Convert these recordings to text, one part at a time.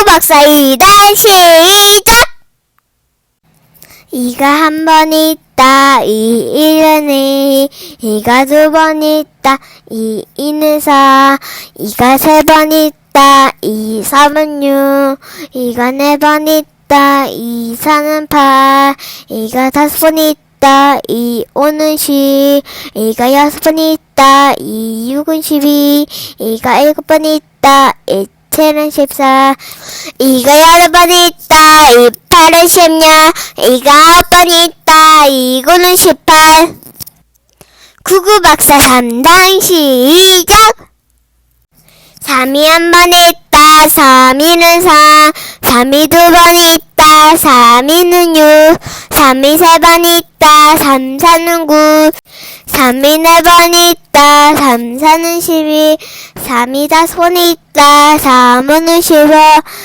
구구박사 2단 시작! 이가 한 번 있다, 이, 이, 이가 두 번 있다, 이, 이는 사, 이가 세 번 있다, 이, 삼은 육, 이가 네 번 있다, 이, 사는 팔, 이가 다섯 번 있다, 이, 오는 십, 이가 여섯 번 있다, 이, 육은 십이, 이가 일곱 번 있다, 이, 칠은 십사, 이가 여덟 번 있다, 이, 팔은 십육, 이가 아홉 번 있다, 이거는 십팔. 구구박사 3단 시작! 3이 한 번 있다, 3이는 3, 3이 두 번 있다, 3이는 6, 3이 세번 있다, 3, 4는 9, 3이 네번 있다, 3, 4는 12, 3이 다섯 번 있다, 3, 5는 15,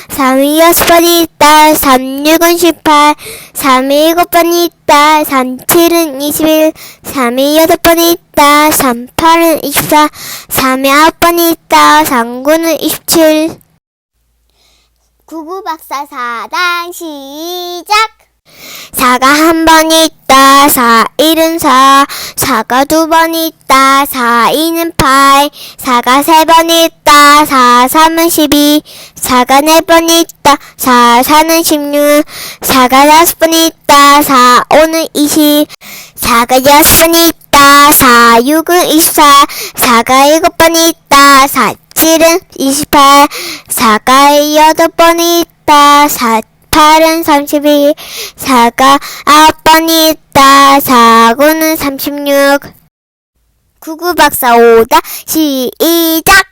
3이 여섯 번 있다, 3, 6은 18, 3이 일곱 번 있다, 3, 7은 21, 3이 여덟 번 있다, 3, 8은 24, 3이 아홉 번 있다, 3, 9는 27. 구구박사 4단 시작! 4가 한 번 있다, 4, 1은 4, 4가 두 번 있다, 4, 2는 8, 4가 세 번 있다, 4, 3은 12, 4가 네 번 있다, 4, 4는 16, 4가 다섯 번 있다, 4, 5는 20, 4가 여섯 번 있다, 4, 6은 24, 4가 일곱 번 있다, 4, 7은 28, 4가 여덟 번 있다, 4, 8은 32, 4가 9번 있다, 4, 9는 36. 구구박사 5다 시작!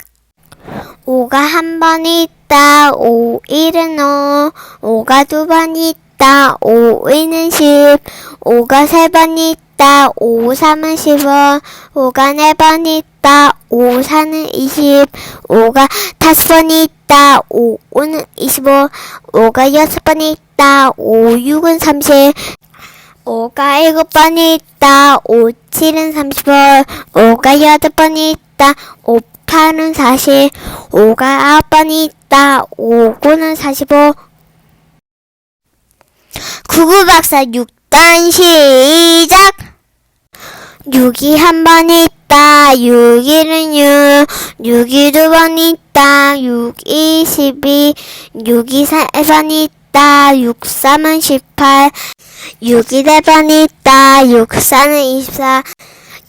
5가 한번 있다, 5, 1은 5, 5가 두번 있다, 5, 2는 10, 5가 세번 있다, 5, 3은 15, 5가 네번 있다, 5, 4는 20, 5가 다섯 번 있다, 5, 5는 25, 5가 여섯 번 있다, 5, 6은 30, 5가 일곱 번 있다, 5, 7은 35, 5가 여덟 번 있다, 5, 8은 40, 5가 아홉 번 있다, 5, 9는 45. 구구박사 6단 시작! 6이 한번 있다, 6, 1은 6, 6이 두번 있다, 6, 2, 12, 6이 세번 있다, 6, 3은 18, 6이 네번 있다, 6, 4는 24,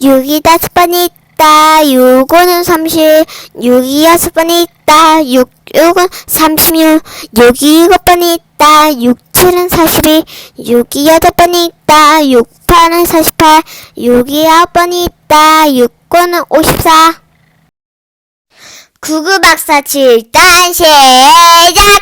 6이 다섯 번 있다, 6, 5는 30, 6이 여섯 번 있다, 6, 6은 36, 6이 일곱 번 있다, 6, 7은 42, 6이. 여덟 번 있다, 6, 8은 48, 6이 아홉 번 있다, 6, 9는 54. 구구박사 7단 시작!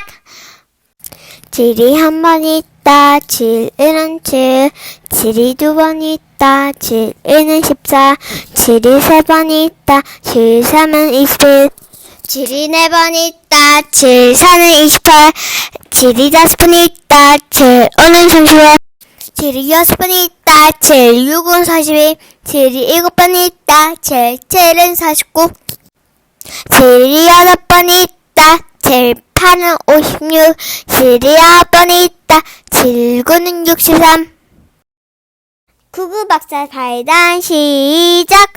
7이 한 번 있다, 7은 7, 7이 두 번 있다, 7은 14, 7이 세 번 있다, 7, 3은 21, 7이 네 번 있다, 7, 4는 28, 7이 다섯 번 있다, 7, 5는 35, 7이 여섯 번 있다, 7, 6은 42, 7이 일곱 번 있다, 7, 7은 49, 7이 여덟 번 있다, 7, 8은 56, 7이 아홉 번 있다, 7, 9는 63. 구구박사 발단 시작!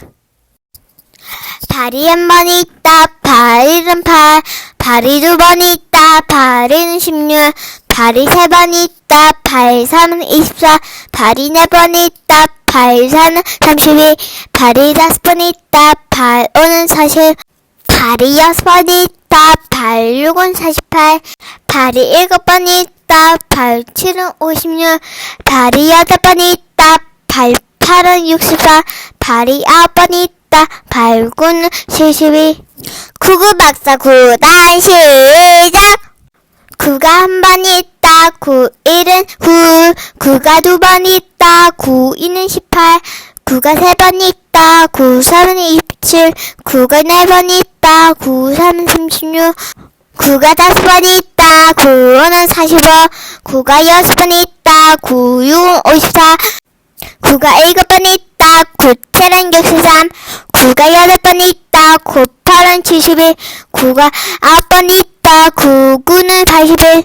발이 한번 있다, 발이는 8, 발이 두번 있다, 발이는 16, 발이 세 번 있다, 발 3은 24, 발이 네 번 있다, 발 4는 32, 발이 다섯 번 있다, 발 5는 40, 발이 여섯 번 있다, 발 6은 48, 발이 일곱 번 있다, 발 7은 56, 발이 여덟 번 있다, 발 8은 64, 발이 아홉 번 있다, 발 9는 72. 구구박사 9단 시작! 9가 한 번 있다, 9, 1은 9, 9가 두 번 있다, 9, 2는 18, 9가 세 번 있다, 9, 3은 27, 9가 네 번 있다, 9, 3은 36, 9가 다섯 번 있다, 9, 5는 45, 9가 여섯 번 있다, 9, 6은 54, 9가 일곱 번 있다, 9, 7은 63, 9가 여덟 번 있다, 9, 8은 71, 9가 아홉 번 있다, 있다. 99는 81.